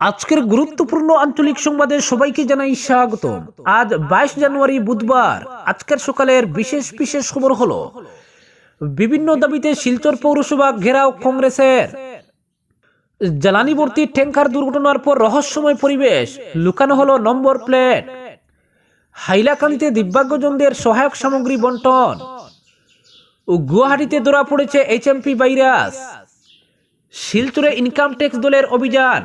আজকের গুরুত্বপূর্ণ আঞ্চলিক সংবাদে সবাইকে জানাই স্বাগত আজ বাইশ জানুয়ারি বুধবার। আজকের সকালের বিশেষ বিশেষ খবর হলো, বিভিন্ন দাবিতে শিলচর পৌরসভা ঘেরাও কংগ্রেসের। জ্বালানি ভর্তি ট্যাঙ্কার দুর্ঘটনার পর রহস্যময় পরিবেশ, লুকানো হলো নম্বর প্লেট। হাইলাকান্দিতে দিব্যাঙ্গজনদের সহায়ক সামগ্রী বন্টন। ও গুয়াহাটিতে ধরা পড়েছে এইচএমপি ভাইরাস। শিলচরে ইনকাম ট্যাক্স দলের অভিযান।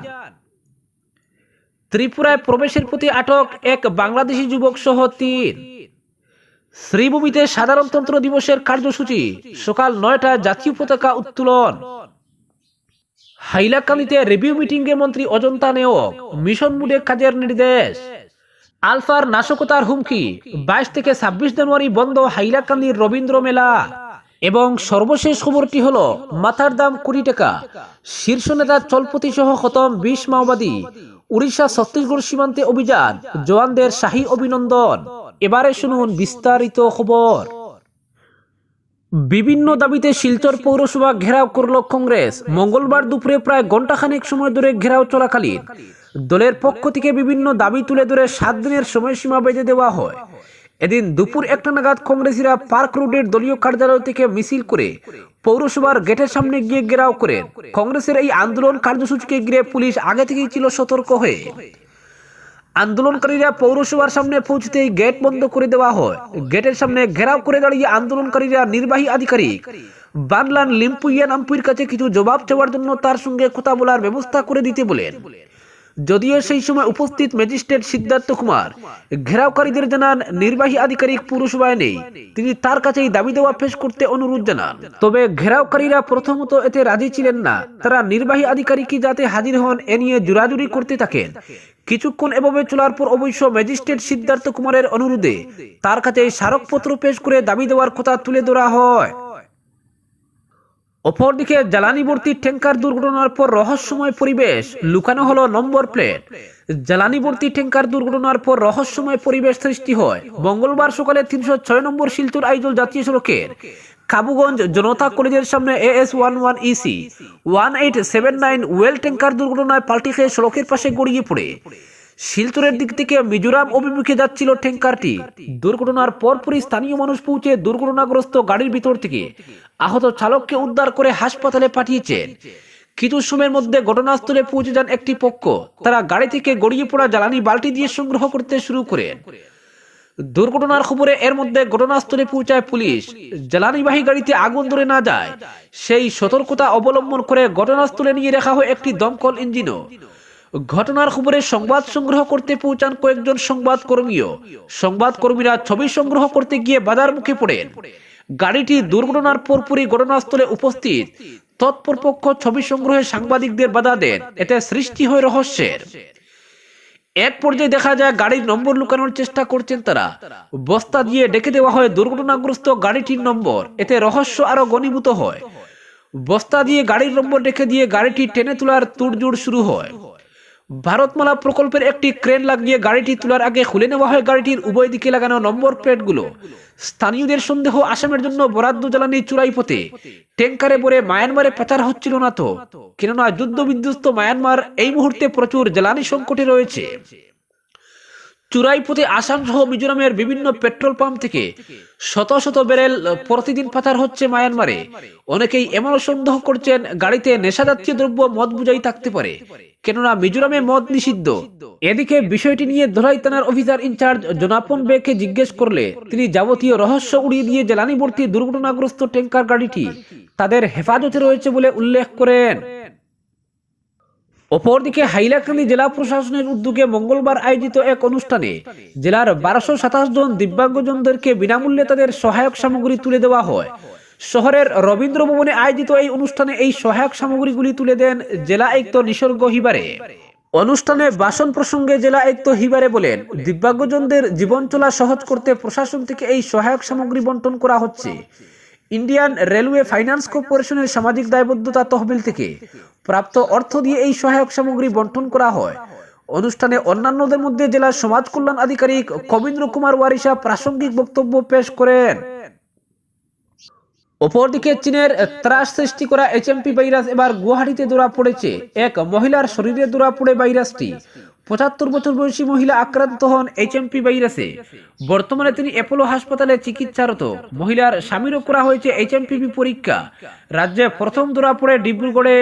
ত্রিপুরায় প্রবেশের প্রতি আটক এক বাংলাদেশি যুবক সহ তিন। শ্রীভূমিতে সাধারণতন্ত্র দিবসের কার্যসূচি সকাল নয়টায় জাতীয় পতাকা উত্তোলন। হাইলাকান্দিতে রিভিউ মিটিংয়ে মন্ত্রী অজন্তা নেওক মিশন মুডে কাজের নির্দেশ। আলফার নাশকতার হুমকি বাইশ থেকে ছাব্বিশ জানুয়ারি বন্ধ হাইলাকান্দির রবীন্দ্র মেলা। এবং সর্বশেষ খবরটি হল মাথার দাম কুড়ি টাকা। শীর্ষ নেতা চলপতি সহ খতম বিশ মাওবাদী। উড়িষ্যা ছত্তিশগড় সীমান্তে অভিযান। জওয়ানদের শাহী অভিনন্দন। এবারে শুনুন বিস্তারিত খবর। বিভিন্ন দাবিতে শিলচর পৌরসভা ঘেরাও করল কংগ্রেস। মঙ্গলবার দুপুরে প্রায় ঘণ্টাখানেক সময় ধরে ঘেরাও চলাকালীন। দলের পক্ষ থেকে বিভিন্ন দাবি তুলে ধরে সাত দিনের সময়সীমা বেঁধে দেওয়া হয়। এদিন দুপুর একটা নাগাদ কংগ্রেসীরা পার্ক রোডের দলীয় কার্যালয় থেকে মিছিল করে পৌরসভার গেটের সামনে গিয়ে ঘেরাও করেন কংগ্রেসের এই আন্দোলন কার্যসূচিকে ঘিরে পুলিশ আগে থেকেই ছিল সতর্ক হয়ে। আন্দোলনকারীরা পৌরসভার সামনে পৌঁছতেই গেট বন্ধ করে দেওয়া হয়। গেটের সামনে ঘেরাও করে দাঁড়িয়ে আন্দোলনকারীরা নির্বাহী আধিকারিক বানলান লিম্পুইয়া নাম্পুর কাছে কিছু জবাব চাওয়ার জন্য তার সঙ্গে কথা বলার ব্যবস্থা করে দিতে বলেন। যদিও সেই সময় উপস্থিত ম্যাজিস্ট্রেট সিদ্ধার্থ কুমার, ঘেরাওকারীদের জানান নির্বাহী আধিকারিক পুরসভায় নেই। তিনি তার কাছেই দাবি দেওয়া পেশ করতে অনুরোধ জানান। তবে ঘেরাওকারীরা প্রথমত এতে রাজি ছিলেন না। তারা নির্বাহী আধিকারিকই যাতে হাজির হন, এ নিয়ে জোরাজুরি করতে থাকেন। কিছুক্ষণ এভাবে চলার পর অবশ্য ম্যাজিস্ট্রেট সিদ্ধার্থ কুমারের অনুরোধে তার কাছে স্মারকপত্র পেশ করে দাবি দেওয়ার কথা তুলে ধরা হয়। অপরদিকে জ্বালানি ভর্তি ট্যাঙ্কার দুর্ঘটনার পর রহস্যময় পরিবেশ লুকানো হলো নম্বর প্লেট। জ্বালানি ভর্তি ট্যাঙ্কার দুর্ঘটনার পর রহস্যময় পরিবেশ সৃষ্টি হয়। মঙ্গলবার সকালে তিনশো ছয় নম্বর শিলচর আইজল জাতীয় সড়কের কাবুগঞ্জ জনতা কলেজের সামনে AS one one EC one eight seven nine oil tanker দুর্ঘটনায় পাল্টি খেয়ে সড়কের পাশে গড়িয়ে পড়ে। শিলচরের দিক থেকে মিজোরাম অভিমুখে যাচ্ছিল ট্যাঙ্কারটি দুর্ঘটনার পরপরই স্থানীয় মানুষ পৌঁছে দুর্ঘটনাগ্রস্ত গাড়ির ভিতর থেকে আহত চালককে উদ্ধার করে হাসপাতালে পাঠিয়েছেন। কিছু সময়ের মধ্যে ঘটনাস্থলে পৌঁছে যান একটি পক্ষ। তারা গাড়ি থেকে গড়িয়ে পড়া জ্বালানি বালতি দিয়ে সংগ্রহ করতে শুরু করেন। দুর্ঘটনার খবরে এর মধ্যে ঘটনাস্থলে পৌঁছায় পুলিশ। জ্বালানিবাহী গাড়িতে আগুন ধরে না যায়। সেই সতর্কতা অবলম্বন করে ঘটনাস্থলে নিয়ে রাখা হয় একটি দমকল ইঞ্জিনও। ঘটনার খবরে সংবাদ সংগ্রহ করতে পৌঁছান কয়েকজন সংবাদ কর্মীও। সংবাদ কর্মীরা ছবি সংগ্রহ করতে গিয়ে বাজার মুখে পড়েন। গাড়িটি দুর্ঘটনার পরপরই ঘটনাস্থলে উপস্থিত। তৎপরপক্ষ ছবি সংগ্রহে সাংবাদিকদের বাধা দেন। এতে সৃষ্টি হয় রহস্যের। এক পর্যায়ে দেখা যায় গাড়ির নম্বর লুকানোর চেষ্টা করছেন তারা। বস্তা দিয়ে ডেকে দেওয়া হয় দুর্ঘটনাগ্রস্ত গাড়িটির নম্বর। এতে রহস্য আরও ঘনীভূত হয়। বস্তা দিয়ে গাড়ির নম্বর ডেকে দিয়ে গাড়িটি টেনে তোলার তুড়জুড় শুরু হয়। ভারতমালা প্রকল্পের একটি ক্রেন লাগিয়ে গাড়িটি তোলার আগে খুলে নেওয়া হয় গাড়িটির উভয় দিকে লাগানো নম্বর প্লেটগুলো। স্থানীয়দের সন্দেহ, আসামের জন্য বরাদ্দ জ্বালানি চুরাই পথে। ট্যাঙ্কারে পরে মায়ানমারে পাচার হচ্ছিল না তো। কেননা যুদ্ধবিধ্বস্ত মায়ানমার এই মুহূর্তে প্রচুর জ্বালানি সংকটে রয়েছে। চুরাই পথে আসাম সহ মিজোরামের বিভিন্ন পেট্রোল পাম্প থেকে শত শত বেরেল প্রতিদিন পাচার হচ্ছে মায়ানমারে। অনেকেই এমনও সন্দেহ করছেন, গাড়িতে নেশাজাতীয় দ্রব্য মদ বুঝাই থাকতে পারে। কেননা মিজোরামে মদ নিষিদ্ধ। এদিকে বিষয়টি নিয়ে ধরাই থানার অফিসার ইনচার্জ জনাপন বেকে জিজ্ঞেস করলে তিনি যাবতীয় রহস্য উড়িয়ে দিয়ে জ্বালানি ভর্তি দুর্ঘটনাগ্রস্ত ট্যাঙ্কার গাড়িটি তাদের হেফাজতে রয়েছে বলে উল্লেখ করেন। অপরদিকে হাইলাকান্দি জেলা প্রশাসনের উদ্যোগে মঙ্গলবার আয়োজিত এক অনুষ্ঠানে জেলার বারোশো সাতাশ জন দিব্যাঙ্গজনদেরকে বিনামূল্যে তাদের সহায়ক সামগ্রী তুলে দেওয়া হয়। শহরের রবীন্দ্র ভবনে আয়োজিত এই অনুষ্ঠানে এই সহায়ক সামগ্রীগুলি তুলে দেন জেলা আয়ুক্ত নিসর্গ হিবারে। অনুষ্ঠানে বাসন প্রসঙ্গে জেলা আয়ুক্ত হিবারে বলেন, দিব্যাঙ্গজনদের জীবন চলা সহজ করতে প্রশাসন থেকে এই সহায়ক সামগ্রী বন্টন করা হচ্ছে। ইন্ডিয়ান রেলওয়ে ফাইন্যান্স কর্পোরেশনের সামাজিক দায়বদ্ধতা তহবিল থেকে প্রাপ্ত অর্থ দিয়ে এই সহায়ক সামগ্রী বন্টন করা হয়। অনুষ্ঠানে অন্যান্যদের মধ্যে জেলার সমাজ কল্যাণ আধিকারিক কবীন্দ্র কুমার ওয়ারিসা প্রাসঙ্গিক বক্তব্য পেশ করেন। অপরদিকে চীনের ত্রাস সৃষ্টি করা এইচএমপি ভাইরাস এবার গুয়াহাটিতে ধরা পড়েছে। এক মহিলার শরীরে ধরা পড়ে ভাইরাসটি। পঁচাত্তর বছর বয়সী মহিলা আক্রান্ত হন এইচএমপি ভাইরাসে। বর্তমানে তিনি অ্যাপোলো হাসপাতালে চিকিৎসারত। মহিলার স্বামীরও করা হয়েছে এইচএমপিভি পরীক্ষা। রাজ্যে প্রথম ধরা পড়ে ডিব্রুগড়ে।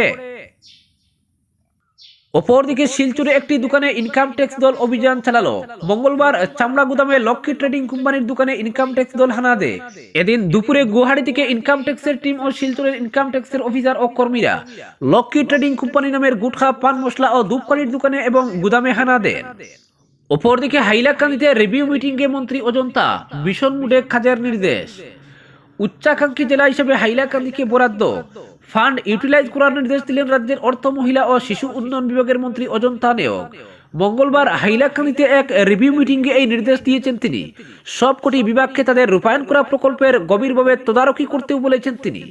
অপরদিকে শিলচরে একটি দোকানে ইনকাম ট্যাক্স দল অভিযান চালালো। মঙ্গলবার চামড়া গুদামে লক্ষ্মী ট্রেডিং কোম্পানির দোকানে ইনকাম ট্যাক্স দল হানা দেয়। এদিন দুপুরে গুয়াহাটি থেকে ইনকাম ট্যাক্সের টিম ও শিলচরের ইনকাম ট্যাক্সের অফিসার ও কর্মীরা লক্ষ্মী ট্রেডিং কোম্পানি নামের গুটখা, পান মশলা ও ধূপকাঠির দোকানে এবং গুদামে হানা দেন। অপরদিকে হাইলাকান্দিতে রিভিউ মিটিংয়ে মন্ত্রী অজন্তা ভীষণ মুডে কাজের নির্দেশ। উচ্চাকাঙ্ক্ষী জেলা হিসেবে হাইলাকান্দিকে বরাদ্দ। ফান্ড ইউটিলাইজ করার নির্দেশ দিলেন রাজ্যের অর্থ, মহিলা ও শিশু উন্নয়ন বিভাগের মন্ত্রী অজন্তা নেওক মঙ্গলবার হাইলাকান্দিতে এক রিভিউ মিটিংয়ে এই নির্দেশ দিয়েছেন তিনি। সবকটি বিভাগকে তাদের রূপায়ণ করা প্রকল্পের গভীরভাবে তদারকি করতেও বলেছেন তিনি।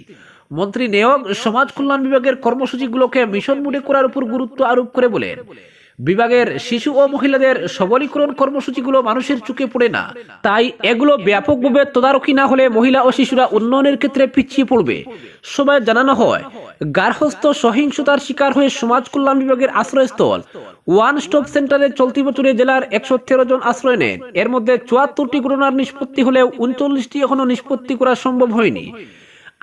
মন্ত্রী নেওক সমাজ কল্যাণ বিভাগের কর্মসূচিগুলোকে মিশন মুডে করার উপর গুরুত্ব আরোপ করে বলেন। বিভাগের শিশু ও মহিলাদের সবলীকরণ কর্মসূচিগুলো মানুষের চোখে পড়ে না। তাই এগুলো ব্যাপকভাবে তদারকি না হলে মহিলা ও শিশুরা উন্নয়নের ক্ষেত্রে পিছিয়ে পড়বে। সবাই জানানো হয় গার্হস্থ সহিংসতার শিকার হয়ে সমাজ কল্যাণ বিভাগের আশ্রয়স্থল। ওয়ান স্টপ সেন্টারে চলতি বছরে জেলার একশো তেরো জন আশ্রয় নেন। এর মধ্যে চুয়াত্তরটি ঘটনার নিষ্পত্তি হলেও উনচল্লিশটি এখনও নিষ্পত্তি করা সম্ভব হয়নি।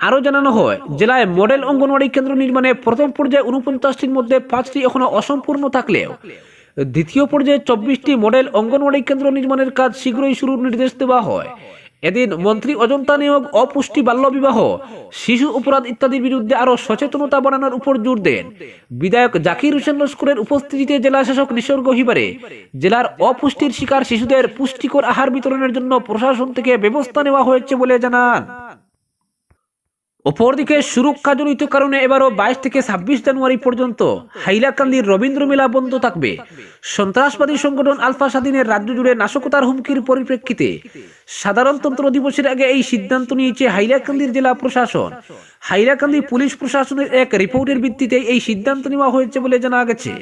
আরও জানানো হয়, জেলায় মডেল অঙ্গনওয়াড়ি কেন্দ্র নির্মাণে প্রথম পর্যায়ে উনপঞ্চাশটির মধ্যে পাঁচটি এখনও অসম্পূর্ণ থাকলেও দ্বিতীয় পর্যায়ে চব্বিশটি মডেল অঙ্গনওয়াড়ি কেন্দ্র নির্মাণের কাজ শীঘ্রই শুরুর নির্দেশ দেওয়া হয়। এদিন মন্ত্রী অজন্তা নিয়োগ, অপুষ্টি বাল্যবিবাহ শিশু অপরাধ ইত্যাদির বিরুদ্ধে আরও সচেতনতা বাড়ানোর উপর জোর দেন। বিধায়ক জাকির হোসেন লস্করের উপস্থিতিতে জেলা শাসক নিসর্গ হিবারে জেলার অপুষ্টির শিকার শিশুদের পুষ্টিকর আহার বিতরণের জন্য প্রশাসন থেকে ব্যবস্থা নেওয়া হয়েছে বলে জানান। অপরদিকে সুরক্ষাজনিত কারণে এবারও বাইশ থেকে ছাব্বিশ জানুয়ারি পর্যন্ত হাইলাকান্দির রবীন্দ্র মেলা বন্ধ থাকবে। সন্ত্রাসবাদী সংগঠন আলফা স্বাধীনের রাজ্য জুড়ে নাশকতার হুমকির পরিপ্রেক্ষিতে সাধারণতন্ত্র দিবসের আগে এই সিদ্ধান্ত নিয়েছে হাইলাকান্দির জেলা প্রশাসন। হাইলাকান্দি পুলিশ প্রশাসনের এক রিপোর্টের ভিত্তিতে এই সিদ্ধান্ত নেওয়া হয়েছে বলে জানা গেছে।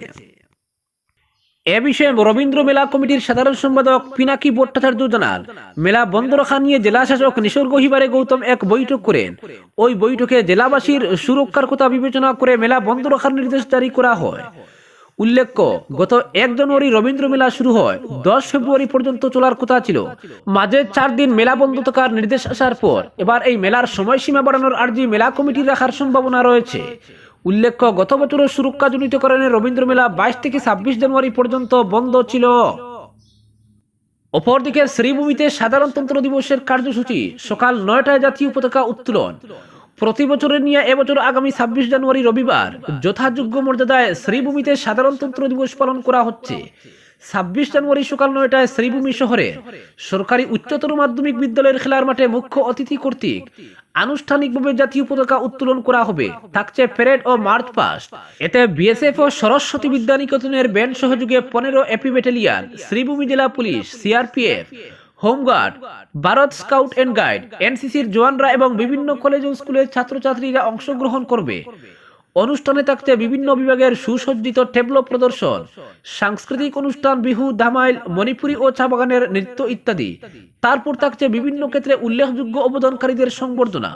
এ বিষয়ে রবীন্দ্র মেলা কমিটির সাধারণ সম্পাদক পিনাকি ভট্টাচার্য জানান, মেলা বন্ধ রাখা নিয়ে জেলা শাসক নিসর্গ হিবারে গৌতম এক বৈঠক করেন। ওই বৈঠকে জেলাবাসীর সুরক্ষার কথা বিবেচনা করে মেলা বন্ধ রাখার নির্দেশ জারি করা হয়। উল্লেখ্য, গত এক জানুয়ারি রবীন্দ্র মেলা শুরু হয়, দশ ফেব্রুয়ারি পর্যন্ত চলার কথা ছিল। মাঝে চার দিন মেলা বন্ধ থাকার নির্দেশ আসার পর, এবার এই মেলার সময়সীমা বাড়ানোর আর্জি মেলা কমিটি রাখার সম্ভাবনা রয়েছে। উল্লেখ্য, গত বছরের সুরক্ষাজনিত কারণে রবীন্দ্র মেলা বাইশ থেকে ছাব্বিশ জানুয়ারি পর্যন্ত বন্ধ ছিল। অপরদিকে শ্রীভূমিতে সাধারণতন্ত্র দিবসের কার্যসূচি সকাল নয়টায় জাতীয় পতাকা উত্তোলন। প্রতি বছরের নিয়ে এবছর আগামী ছাব্বিশ জানুয়ারি রবিবার যথাযোগ্য মর্যাদায় শ্রীভূমিতে সাধারণতন্ত্র দিবস পালন করা হচ্ছে। ছাব্বিশ জানুয়ারি সকাল নয়টায় শ্রীভূমি শহরে সরকারি উচ্চতর মাধ্যমিক বিদ্যালয়ের খেলার মাঠে মুখ্য অতিথি কর্তৃক আনুষ্ঠানিকভাবে জাতীয় পতাকা উত্তোলন করা হবে। থাকছে প্যারেড ও মার্চ পাস্ট। এতে বিএসএফ ও সরস্বতী বিদ্যানিকেতনের ব্যান্ড সহযোগে পনেরো এপি ব্যাটালিয়ান, শ্রীভূমি জেলা police, CRPF, home guard, Bharat scout and guide, এনসিসির জওয়ানরা এবং বিভিন্ন কলেজ ও স্কুলের ছাত্রছাত্রীরা অংশগ্রহণ করবে। অনুষ্ঠানে থাকতে বিভিন্ন বিভাগের সুসজ্জিত টেবলো প্রদর্শন, সাংস্কৃতিক অনুষ্ঠান বিহু দামাইল মণিপুরি ও চা বাগানের নৃত্য ইত্যাদি। তারপর থাকছে বিভিন্ন ক্ষেত্রে উল্লেখযোগ্য অবদানকারীদের সংবর্ধনা।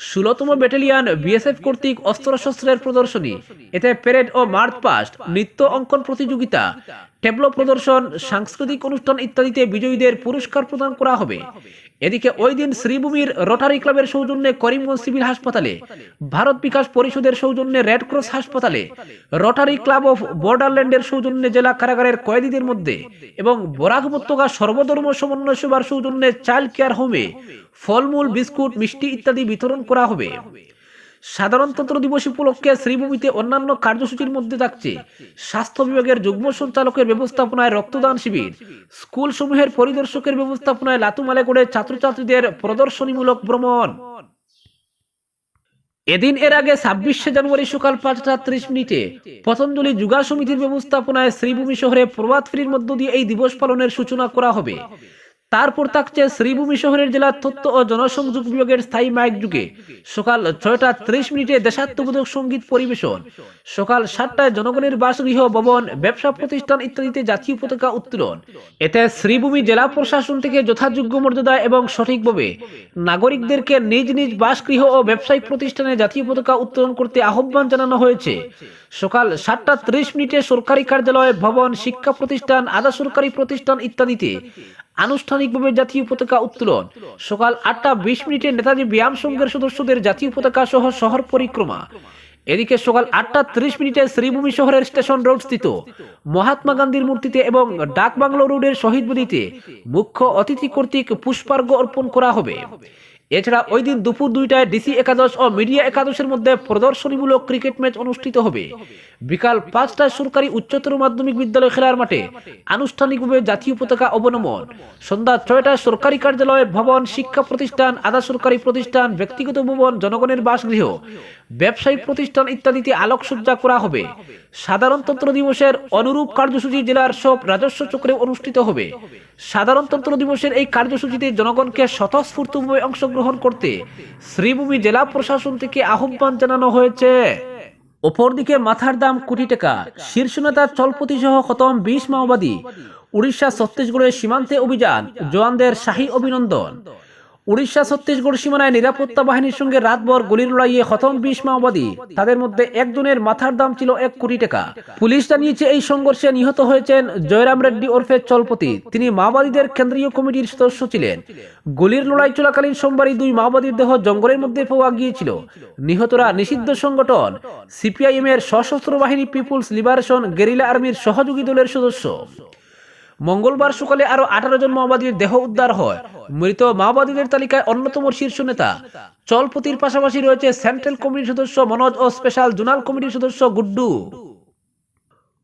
ষোলতম ব্যাটালিয়ান বিএসএফ কর্তৃক অস্ত্রশস্ত্রের প্রদর্শনী, এতে প্যারেড ও মার্চ পাস্ট, নৃত্য অঙ্কন প্রতিযোগিতা টেবলো প্রদর্শন, সাংস্কৃতিক অনুষ্ঠান ইত্যাদিতে বিজয়ীদের পুরস্কার প্রদান করা হবে। এদিকে ওই দিন শ্রীভূমির রোটারি ক্লাবের সৌজন্যে করিমগঞ্জ সিভিল হাসপাতালে, ভারত বিকাশ পরিষদের সৌজন্যে রেডক্রস হাসপাতালে, রোটারি ক্লাব অফ বর্ডারল্যান্ডের সৌজন্যে জেলা কারাগারের কয়েদিদের মধ্যে এবং বরাক উপত্যকা সর্বধর্ম সমন্বয় সভার সৌজন্যে চাইল্ড কেয়ার হোমে ফলমূল, বিস্কুট, মিষ্টি ইত্যাদি বিতরণ করা হবে। সাধারণতন্ত্র দিবস উপলক্ষে শ্রীভূমিতে অন্যান্য কার্যসূচির মধ্যে থাকছে স্বাস্থ্য বিভাগের যুগ্ম সঞ্চালকের ব্যবস্থাপনায় রক্তদান শিবির। স্কুল সমূহের পরিদর্শকের ব্যবস্থাপনায় লাতুমালেগড়ে ছাত্রছাত্রীদের প্রদর্শনীমূলক ভ্রমণ। এদিন এর আগে ছাব্বিশে জানুয়ারি সকাল পাঁচটা ত্রিশ মিনিটে পতঞ্জলি যুগা সমিতির ব্যবস্থাপনায় শ্রীভূমি শহরে প্রভাত ফেরির মধ্য দিয়ে এই দিবস পালনের সূচনা করা হবে। তারপর থাকছে শ্রীভূমি শহরের জেলা তথ্য ও জনসংযোগ বিভাগের স্থায়ী মাইক যুগে সকাল ছয়টা ত্রিশ মিনিটে দেশাত্মবোধক সংগীত পরিবেশন, সকাল সাতটায় জনগণের বাসগৃহ, ভবন, ব্যবসা প্রতিষ্ঠান ইত্যাদিতে জাতীয় পতাকা উত্তোলন। এতে শ্রীভূমি জেলা প্রশাসন থেকে যথাযোগ্য মর্যাদা এবং সঠিকভাবে নাগরিকদেরকে নিজ নিজ বাসগৃহ ও ব্যবসায়িক প্রতিষ্ঠানে জাতীয় পতাকা উত্তোলন করতে আহ্বান জানানো হয়েছে। সকাল সাতটা ত্রিশ মিনিটে সরকারি কার্যালয়, ভবন, শিক্ষা প্রতিষ্ঠান, আধা সরকারি প্রতিষ্ঠান ইত্যাদিতে আনুষ্ঠানিকভাবে জাতীয় পতাকা উত্তোলন। সকাল আটটা বিশ মিনিটে নেতাজি ব্যায়াম সংঘের সদস্যদের জাতীয় পতাকা সহ শহর পরিক্রমা। এদিকে সকাল আটটা ত্রিশ মিনিটে শ্রীভূমি শহরের স্টেশন রোড স্থিত। মহাত্মা গান্ধীর মূর্তিতে এবং ডাকবাংলো রোডের শহীদ বেদিতে মুখ্য অতিথি কর্তৃক পুষ্পার্ঘ অর্পণ করা হবে। এছাড়া ওই দিন দুপুর দুইটায় ডিসি একাদশ ও মিডিয়া একাদশের মধ্যে প্রদর্শনীমূলক ক্রিকেট ম্যাচ অনুষ্ঠিত হবে। বিকাল পাঁচটায় সরকারি উচ্চতর মাধ্যমিক বিদ্যালয় খেলার মাঠে আনুষ্ঠানিকভাবে জাতীয় পতাকা অবনমন। সন্ধ্যা ছয়টায় সরকারি কার্যালয়, ভবন, শিক্ষা প্রতিষ্ঠান, আধা সরকারি প্রতিষ্ঠান, ব্যক্তিগত ভবন, জনগণের বাসগৃহ। ব্যবসায়িক প্রতিষ্ঠান ইত্যাদিতে আলোকসজ্জা করা হবে। সাধারণতন্ত্র দিবসের অনুরূপ কার্যসূচি জেলার সব রাজস্ব চক্রে অনুষ্ঠিত হবে। সাধারণতন্ত্র দিবসের এই কার্যসূচিতে জনগণকে স্বতঃস্ফূর্তভাবে অংশগ্রহণ করতে শ্রীভূমি জেলা প্রশাসন থেকে আহ্বান জানানো হয়েছে। অপরদিকে মাথার দাম কোটি টাকা, শীর্ষ নেতা চলপতি সহ খতম বিশ মাওবাদী, উড়িষ্যা, ছত্তিশগড়ের সীমান্তে অভিযান, জওয়ানদের শাহী অভিনন্দন। উড়িষ্যা ছত্তিশগড় সীমানায় নিরাপত্তা বাহিনীর সঙ্গে রাতভর গুলির লড়াইয়ে খতম বিশ মাওবাদী। তাদের মধ্যে একজনের মাথার দাম ছিল এক কোটি টাকা। পুলিশ জানিয়েছে এই সংঘর্ষে নিহত হয়েছেন জয়রাম রেড্ডি ওরফে চলপতি। তিনি মাওবাদীদের কেন্দ্রীয় কমিটির সদস্য ছিলেন। গুলির লড়াই চলাকালীন সোমবারই দুই মাওবাদীর দেহ জঙ্গলের মধ্যে পাওয়া গিয়েছিল। নিহতরা নিষিদ্ধ সংগঠন সিপিআইএম এর সশস্ত্র বাহিনী পিপুলস লিবারেশন, গেরিলা আর্মির সহযোগী দলের সদস্য। মঙ্গলবার সকালে আরও আঠারো জন মাওবাদীর দেহ উদ্ধার হয়। মৃত মাওবাদীদের তালিকায় অন্যতম শীর্ষ নেতা। চলপতির পাশাপাশি রয়েছে সেন্ট্রাল কমিটির সদস্য মনোজ ও স্পেশাল জোনাল কমিটির সদস্য গুড্ডু।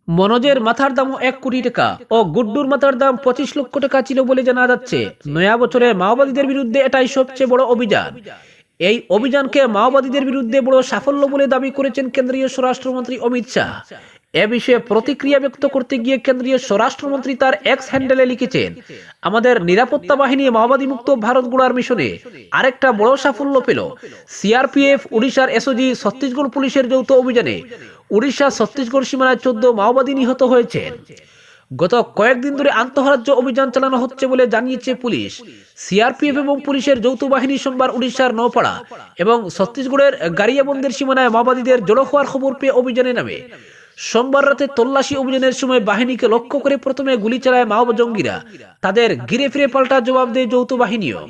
মনোজের মাথার দাম এক কোটি টাকা ও গুড্ডুর মাথার দাম পঁচিশ লক্ষ টাকা ছিল বলে জানা যাচ্ছে। নয়া বছরে মাওবাদীদের বিরুদ্ধে এটাই সবচেয়ে বড় অভিযান। এই অভিযানকে মাওবাদীদের বিরুদ্ধে বড় সাফল্য বলে দাবি করেছেন কেন্দ্রীয় স্বরাষ্ট্রমন্ত্রী অমিত শাহ। এ বিষয়ে প্রতিক্রিয়া ব্যক্ত করতে গিয়ে কেন্দ্রীয় স্বরাষ্ট্রমন্ত্রী তার এক্স হ্যান্ডেলে লিখেছেন, আমাদের নিরাপত্তা বাহিনী মাওবাদী মুক্ত ভারত গড়ার মিশনে আরেকটা বড় সাফল্য পেল। সিআরপিএফ উড়িষ্যার এসওজি ছত্তিশগড় পুলিশের যৌথ অভিযানে উড়িষ্যা ছত্তিশগড় সীমানায় চোদ্দ মাওবাদী নিহত হয়েছেন। গত কয়েকদিন ধরে আন্তঃরাজ্য অভিযান চালানো হচ্ছে বলে জানিয়েছে পুলিশ। সিআরপিএফ এবং পুলিশের যৌথ বাহিনী সোমবার উড়িষ্যার নৌপাড়া এবং ছত্তিশগড়ের গাড়িয়াবন্দের সীমানায় মাওবাদীদের জড়ো হওয়ার খবর পেয়ে অভিযানে নামে। সোমবার রাতে তল্লাশি অভিযানের সময় বাহিনীকে লক্ষ্য করে প্রথমে গুলি চালায় মাও জঙ্গিরা। তাদের ঘিরে ফিরে পাল্টা জবাব দেয় যৌথ বাহিনীও।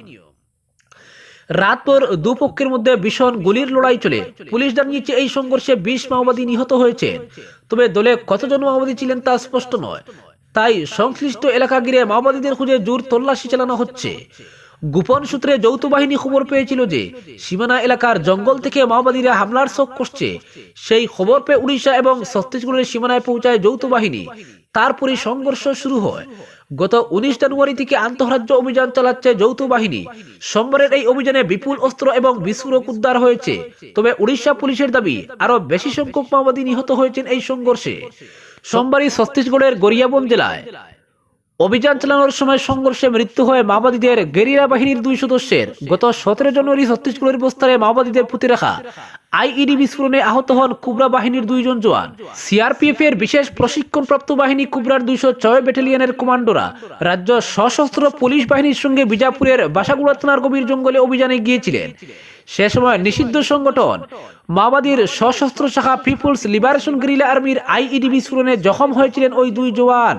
রাতভর দুপক্ষের মধ্যে ভীষণ গুলির লড়াই চলে। পুলিশ জানিয়েছে এই সংঘর্ষে বিশ মাওবাদী নিহত হয়েছে। তবে দলে কতজন মাওবাদী ছিলেন তা স্পষ্ট নয়। তাই সংশ্লিষ্ট এলাকা ঘিরে মাওবাদীদের খুঁজে জোর তল্লাশি চালানো হচ্ছে। গোপন সূত্রে যৌথ বাহিনী খবর পেয়েছিল যে, সীমানা এলাকার জঙ্গল থেকে মাওবাদীরা হামলার শোক করছে। সেই খবর পেয়ে উড়িষ্যা এবং ছত্তিশগড়ের সীমানায় পৌঁছায় যৌথ বাহিনী। তারপরে সংঘর্ষ শুরু হয়। গত উনিশ জানুয়ারি থেকে আন্তঃরাজ্য অভিযান চালাচ্ছে যৌথ বাহিনী। সোমবারের এই অভিযানে বিপুল অস্ত্র এবং বিস্ফোরক উদ্ধার হয়েছে। তবে উড়িষ্যা পুলিশের দাবি আরও বেশি সংখ্যক মাওবাদী নিহত হয়েছেন এই সংঘর্ষে। সোমবারই ছত্তিশগড়ের গরিয়াবন জেলায় অভিযান চালানোর সময় সংঘর্ষে মৃত্যু হয় মাওবাদীদের গেরিলা বাহিনীর দুই সদস্যের গত সতেরো জানুয়ারি ছত্তিশগড়ের বস্তারে মাওবাদীদের পুঁতে রাখা আইইডি বিস্ফোরণে আহত হন কুবরা বাহিনীর দুইজন জওয়ান। সিআরপিএফ এর বিশেষ প্রশিক্ষণপ্রাপ্ত বাহিনী কুবরার দুইশো ছয় ব্যাটালিয়নের কমান্ডোরা। রাজ্য সশস্ত্র পুলিশ বাহিনীর সঙ্গে বিজাপুরের বাসাগুড়া থানার গভীর জঙ্গলে অভিযানে গিয়েছিলেন। সে সময় নিষিদ্ধ সংগঠন, মাওবাদীর সশস্ত্র শাখা পিপুলস লিবারেশন গেরিলা আর্মির আইইডি বিস্ফোরণে জখম হয়েছিলেন ওই দুই জওয়ান।